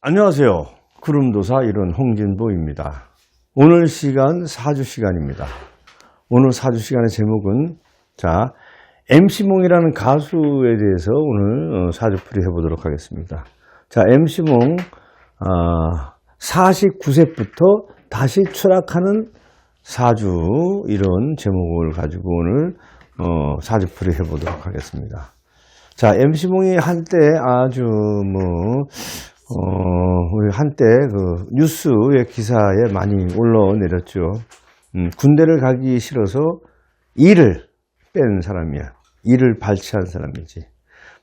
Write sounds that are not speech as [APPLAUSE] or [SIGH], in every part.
안녕하세요. 구름도사 이론 홍진보입니다. 오늘 시간 사주 시간입니다. 오늘 사주 시간의 제목은 자 MC몽이라는 가수에 대해서 오늘 어, 사주풀이 해보도록 하겠습니다. 자 MC몽 아, 49세부터 다시 추락하는 사주 이런 제목을 가지고 오늘 어, 사주풀이 해보도록 하겠습니다. 자, MC몽이 한때 아주 뭐, 어, 우리 한때 그 뉴스의 기사에 많이 올라내렸죠. 음, 군대를 가기 싫어서 일을 뺀 사람이야. 일을 발치한 사람이지.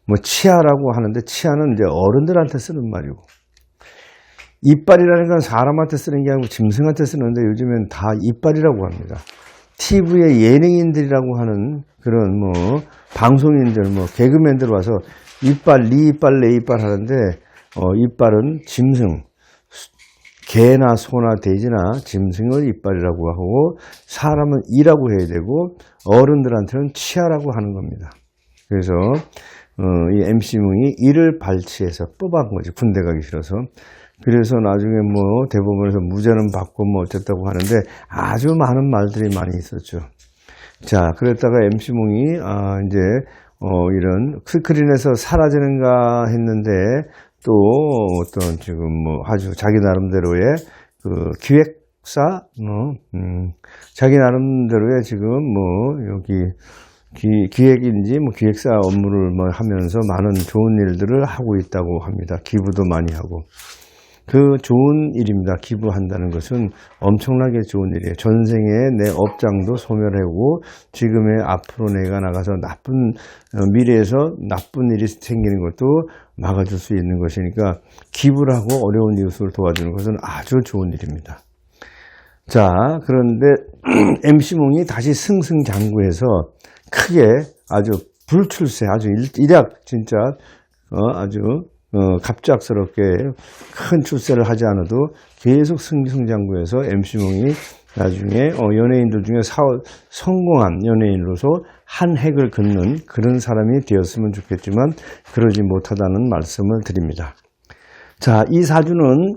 뭐, 치아라고 하는데 치아는 이제 어른들한테 쓰는 말이고. 이빨이라는 건 사람한테 쓰는 게 아니고 짐승한테 쓰는데 요즘엔 다 이빨이라고 합니다. TV에 예능인들이라고 하는 그런 뭐 방송인들 뭐 개그맨들 와서 이빨 네 이빨 내 이빨 하는데 어 이빨은 짐승 개나 소나 돼지나 짐승을 이빨이라고 하고 사람은 이라고 해야 되고 어른들한테는 치아라고 하는 겁니다. 그래서 어, 이 MC몽이 이를 발치해서 뽑아간 거지 군대 가기 싫어서 그래서 나중에 뭐 대법원에서 무죄는 받고 뭐 어쨌다고 하는데 아주 많은 말들이 많이 있었죠. 자, 그랬다가 MC몽이 아 이제 어 이런 스크린에서 사라지는가 했는데 또 어떤 지금 뭐 아주 자기 나름대로의 그 기획사 뭐 음, 자기 나름대로의 지금 뭐 여기 기, 기획인지 뭐 기획사 업무를 뭐 하면서 많은 좋은 일들을 하고 있다고 합니다. 기부도 많이 하고. 그 좋은 일입니다. 기부한다는 것은 엄청나게 좋은 일이에요. 전생에 내 업장도 소멸하고 지금의 앞으로 내가 나가서 나쁜 어, 미래에서 나쁜 일이 생기는 것도 막아줄 수 있는 것이니까 기부를 하고 어려운 이웃을 도와주는 것은 아주 좋은 일입니다. 자, 그런데 [CLEARS THROAT] MC몽이 다시 승승장구해서 크게 아주 불출세, 아주 일- 일약 진짜 어, 아주 어, 갑작스럽게 큰 출세를 하지 않아도 계속 승승장구해서 MC몽이 나중에 어, 연예인들 중에 사, 성공한 연예인으로서 한 획을 긋는 그런 사람이 되었으면 좋겠지만 그러지 못하다는 말씀을 드립니다. 자, 이 사주는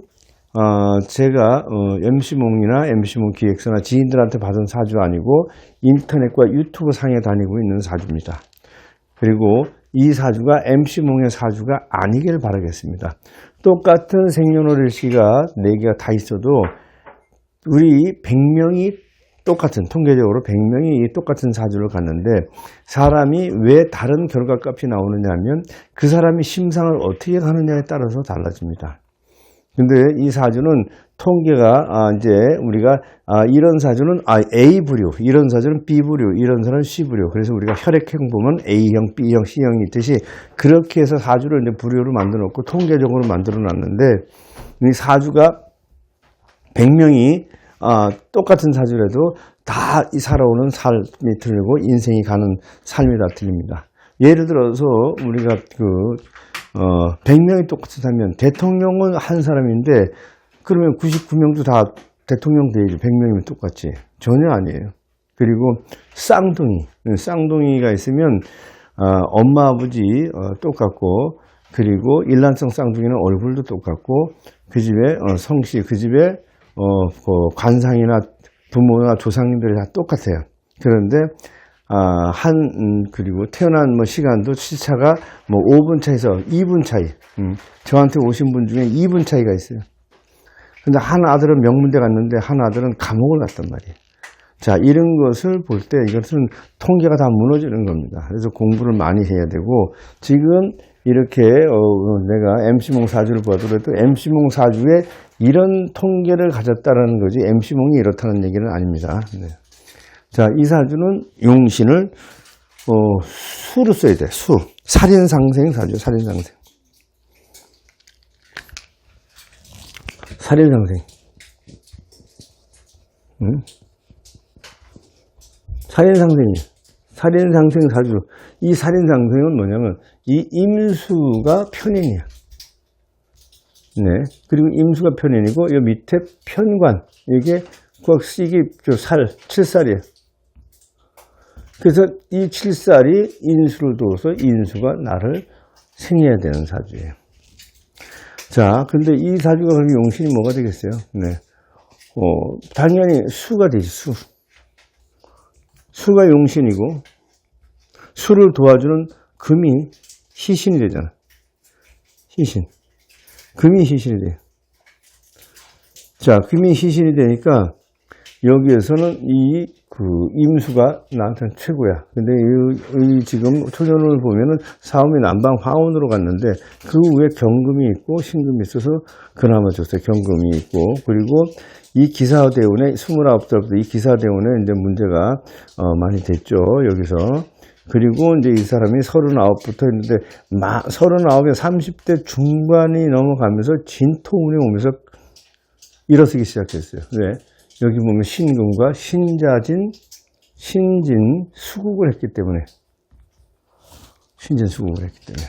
어, 제가 어, MC몽이나 MC몽 기획서나 지인들한테 받은 사주 아니고 인터넷과 유튜브 상에 다니고 있는 사주입니다. 그리고 이 사주가 MC몽의 사주가 아니길 바라겠습니다. 똑같은 생년월 일시가 4개가 다 있어도 우리 100명이 똑같은 통계적으로 100명이 똑같은 사주를 갔는데 사람이 왜 다른 결과값이 나오느냐 하면 그 사람이 심상을 어떻게 가느냐에 따라서 달라집니다. 근데 이 사주는 통계가 아 이제 우리가 아 이런 사주는 아 A 부류, 이런 사주는 B 부류, 이런 사주는 C 부류. 그래서 우리가 혈액형 보면 A형, B형, C형이 있듯이 그렇게 해서 사주를 이제 부류로 만들어 놓고 통계적으로 만들어 놨는데 이 사주가 100명이 아, 똑같은 사주라도 다 이 살아오는 삶이 틀리고 인생이 가는 삶이 다 틀립니다. 예를 들어서 우리가 그 어, 100명이 똑같이 살면 대통령은 한 사람인데 그러면 99명도 다 대통령 되야지 100명이면 똑같지. 전혀 아니에요. 그리고 쌍둥이, 쌍둥이가 있으면 어, 엄마 아버지 어, 똑같고 그리고 일란성 쌍둥이는 얼굴도 똑같고 그 집에 어, 성씨 그 집에 어, 그 관상이나 부모나 조상님들이 다 똑같아요. 그런데 아, 한 음, 그리고 태어난 뭐 시간도 시차가 뭐 5분 차에서 2분 차이. 음, 저한테 오신 분 중에 2분 차이가 있어요. 근데 한 아들은 명문대 갔는데 한 아들은 감옥을 갔단 말이에요. 자, 이런 것을 볼 때 이것은 통계가 다 무너지는 겁니다. 그래서 공부를 많이 해야 되고 지금 이렇게 어, 내가 MC몽 사주를 봐도 MC몽 사주에 이런 통계를 가졌다라는 거지 MC몽이 이렇다는 얘기는 아닙니다. 네. 자, 이 사주는 용신을 어, 수로 써야 돼. 수. 살인상생 사주, 살인상생. 살인상생. 응? 살인상생이. 살인상생 사주. 이 살인상생은 뭐냐면, 이 임수가 편인이야. 네. 그리고 임수가 편인이고, 이 밑에 편관. 이게 꼭 이게 저 살, 칠살이에요. 그래서 이 칠살이 인수를 둬서 인수가 나를 생해야 되는 사주예요. 자, 근데 이 사주가 그럼 용신이 뭐가 되겠어요? 네. 어, 당연히 수가 되지, 수. 수가 용신이고, 수를 도와주는 금이 희신이 되잖아. 희신. 금이 희신이 돼. 자, 금이 희신이 되니까, 여기에서는 이, 그, 임수가 나한테는 최고야. 근데 이, 이 지금 초전을 보면은 사음이 남방 화원으로 갔는데, 그 위에 경금이 있고, 신금이 있어서 그나마 좋어요. 경금이 있고, 그리고 이 기사 대운에, 29살부터 이 기사 대운에 이제 문제가, 어, 많이 됐죠. 여기서. 그리고 이제 이 사람이 39부터 했는데, 마, 39에 30대 중반이 넘어가면서 진토운이 오면서 일어서기 시작했어요. 왜? 여기 보면 신금과 신자진, 신진, 수국을 했기 때문에. 신진 수국을 했기 때문에.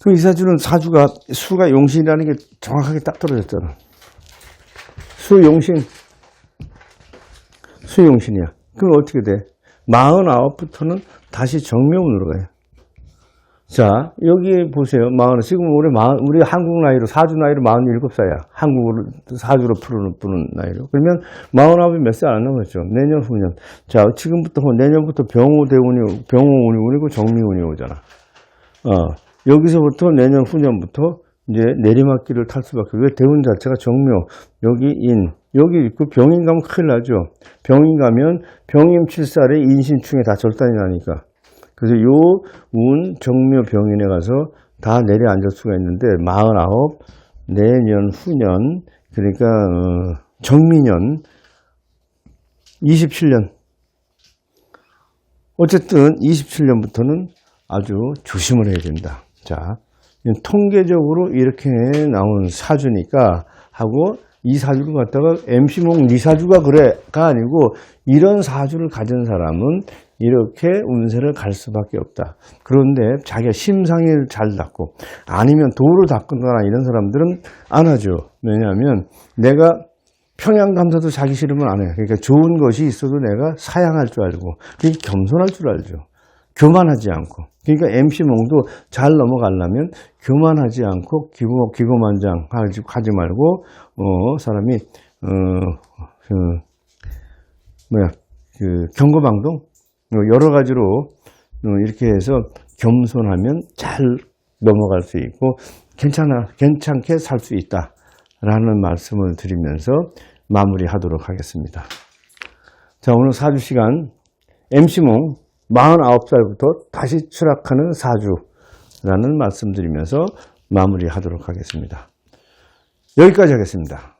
그 이사주는 사주가, 수가 용신이라는 게 정확하게 딱 떨어졌잖아. 수 용신, 수 용신이야. 그럼 어떻게 돼? 49부터는 다시 정묘운으로 가요. 자, 여기 보세요. 마흔, 지금 우리 마흔, 우리 한국 나이로, 사주 나이로 47살이야. 한국으로, 사주로 푸는, 푸는 나이로. 그러면 마흔아홉이 몇 살 안 남았죠. 내년, 후년. 자, 지금부터, 뭐 내년부터 병호대운이, 병호운이 오고 정미운이 오잖아. 어, 여기서부터 내년, 후년부터 이제 내리막길을 탈 수밖에. 왜 대운 자체가 정묘, 여기 인, 여기 있고 병인 가면 큰일 나죠. 병인 가면 병임 칠살에 인신충에 다 절단이 나니까. 그래서 요 운 정묘 병인에 가서 다 내려앉을 수가 있는데 49 내년 후년 그러니까 어, 정미년 27년 어쨌든 27년부터는 아주 조심을 해야 된다. 자, 통계적으로 이렇게 나온 사주니까 하고 이 사주를 갖다가 MC몽 네 사주가 그래가 아니고 이런 사주를 가진 사람은 이렇게 운세를 갈 수밖에 없다. 그런데 자기가 심상을 잘 닦고 아니면 도를 닦거나 이런 사람들은 안 하죠. 왜냐하면 내가 평양 감사도 자기 싫으면 안 해. 그러니까 좋은 것이 있어도 내가 사양할 줄 알고 그러니까 겸손할 줄 알죠. 교만하지 않고. 그러니까 MC몽도 잘 넘어가려면 교만하지 않고 기고, 기고만장 하지 말고, 어, 사람이, 어, 그, 뭐야, 그, 경고방동? 어, 여러 가지로 어, 이렇게 해서 겸손하면 잘 넘어갈 수 있고, 괜찮아, 괜찮게 살 수 있다. 라는 말씀을 드리면서 마무리하도록 하겠습니다. 자, 오늘 사주 시간, MC몽 49살부터 다시 추락하는 사주라는 말씀 드리면서 마무리하도록 하겠습니다. 여기까지 하겠습니다.